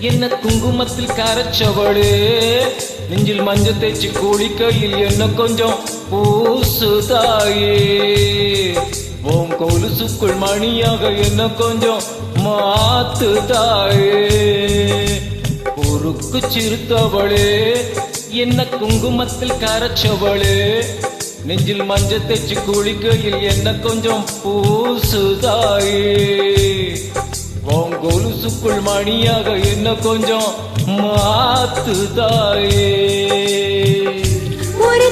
என்ன குங்குமத்தில் கரைச்சவளே. நெஞ்சில் மஞ்ச தேய்ச்சி குளிக்கையில் என்ன கொஞ்சம் பூசுதாயே. ஓம் கொலுசுக்குள் மணியாக என்ன கொஞ்சம் மாத்துதாயே. பொறுக்கு சிறுத்தவளே என்ன குங்குமத்தில் கரைச்சவளே. நெஞ்சில் மஞ்ச தேய்ச்சி குளிக்கையில் என்ன கொஞ்சம் பூசுதாயே. உன் கொலுசுக்குள் மணியாக என்ன கொஞ்சம் மாத்துதாயே. ஒரு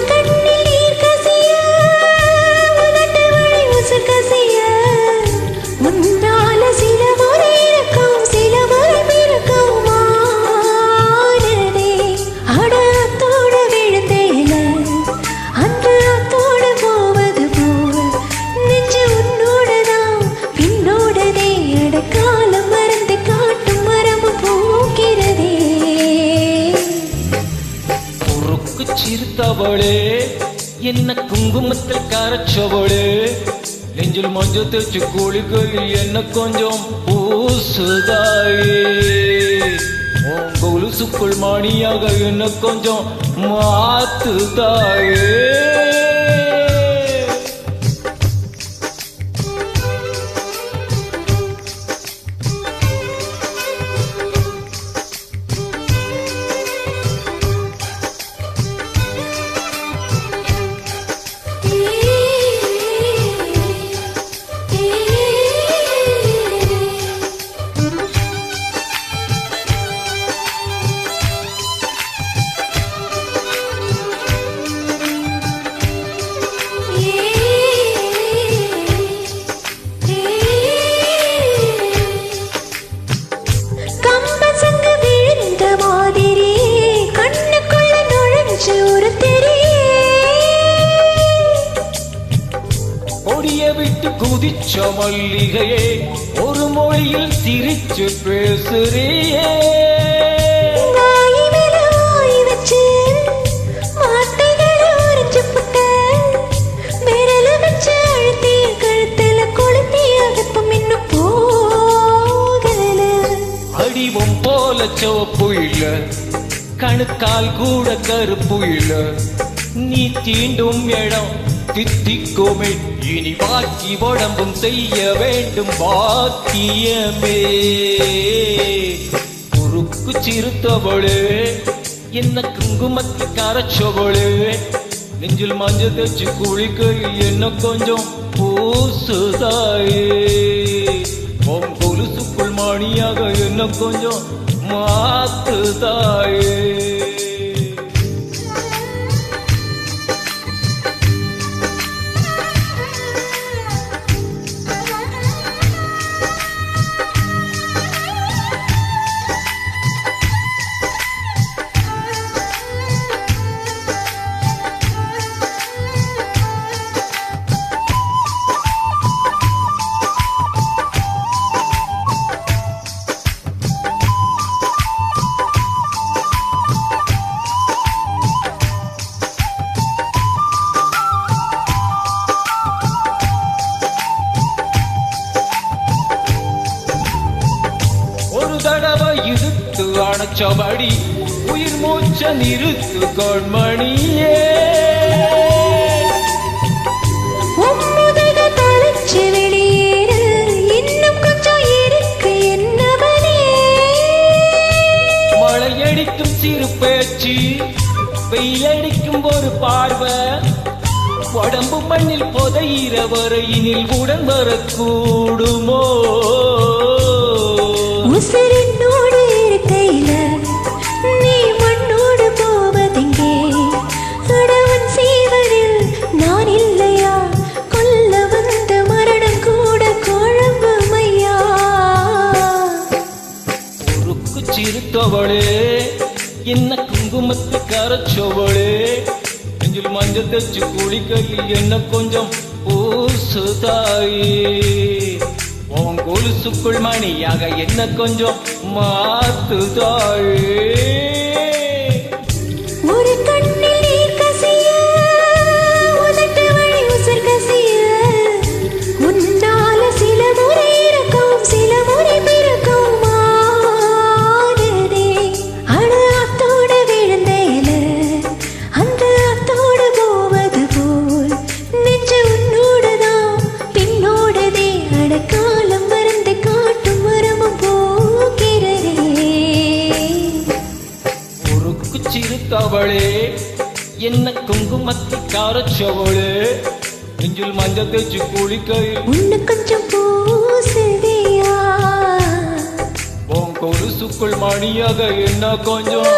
என்ன குங்குமத்தில் கரைச்சவளு? நெஞ்சில் மஞ்சள் தேச்சு குளிக்கையில் என்ன கொஞ்சம் பூசுதாயே? உங்க உலுசுக்குள் மணியாக என்ன கொஞ்சம் மாத்துதாயே? கொடிய விட்டு குதிச்ச மல்லிகையே ஒரு மொழியில் சிரிச்சு பேசுறியே. அடிவம் போல சிவப்பு இல்ல கணுக்கால் கூட கருப்பு இல்ல நீ தீண்டும் இடம் தித்திக்குமே இனி பாக்கி உடம்பும் செய்ய வேண்டும் பாக்கியமே. குறுக்கு சிறுத்தவளே என்ன குங்குமத்து கரைச்சவளே. நெஞ்சில் மஞ்சள் தச்சு குளிக்கையில் என்ன கொஞ்சம் பூசுதாயே. உன் கொலுசுக்குள் மணியாக என்ன கொஞ்சம் மாத்துதாயே. அணைச்சபடி உயிர் மூச்ச நிறுத்து கண்மணியே. சிறு பேச்சு வெயிலடிக்கும் ஒரு பார்வை. உடம்பு மண்ணில் புதையிற வரையினில் உடன் வரக்கூடுமோ? என்ன குங்குமத்து கரைச்சவளே? நெஞ்சில் மஞ்சள் தச்சு குளிக்கையில் என்ன கொஞ்சம் பூசுதாயே? உன் கொலுசுக்குள் மணியாக என்ன கொஞ்சம் மாத்துதாயே? சிரித்தவளே என்ன குங்குமத்து காரச்சவளே நெஞ்சில் மஞ்சள் தேச்சு குளிக்கையில் உன்னை கொஞ்சம் பூசுதியா உன் கொலுசுக்குள் மணியாக என்ன கொஞ்சம்?